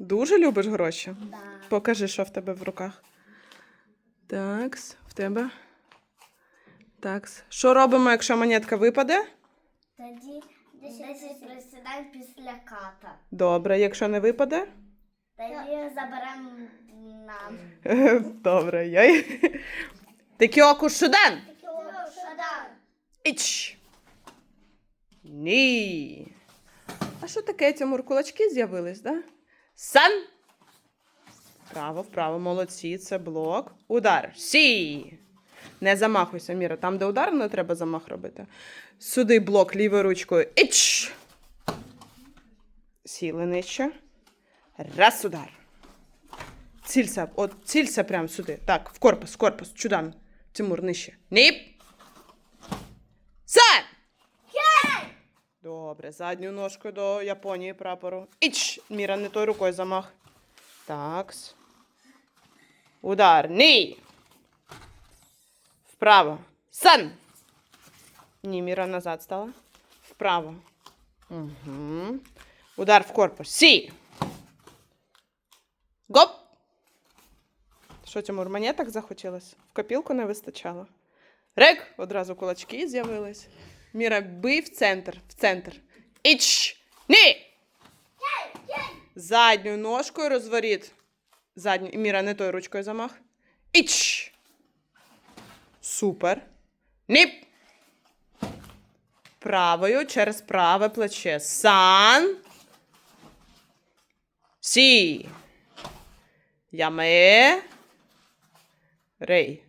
Дуже любиш гроші? Да. Покажи, що в тебе в руках. Такс, в тебе. Такс. Що робимо, якщо монетка випаде? Тоді 10 присідань після ката. Добре, якщо не випаде? Тоді заберемо нам. Добре, яй. Тикіоку шуден! Шадан. Іч. Ні. А що таке, Тимур? Кулачки з'явились, да? Сан. Вправо, вправо, молодці, це блок. Удар. Сі. Не замахуйся, Міра. Там, де удар, не треба замах робити. Сюди блок лівою ручкою. Іч. Сіли нижче. Раз удар. Цілься, от цілься прямо сюди. Так, в корпус, корпус. Чудан. Тимур, нижче. Ніп. Сан! Добре, задню ножку до Японії прапору. Іч! Міра, не той рукою замах. Такс. Ні. Вправо. Сан. Ні, Міра назад стала. Вправо. Угу. Удар в корпус. Сі. Гоп. Що, Тимур, монеток захотілось? В копілку не вистачало. Рек, одразу кулачки з'явились. Міра, бий в центр, в центр. Іч! Ні! Задньою ножкою розворіт. Задню. Міра, не той ручкою замах. Іч! Супер. Ніп! Правою через праве плече. Сан. Сі. Яме. Рей.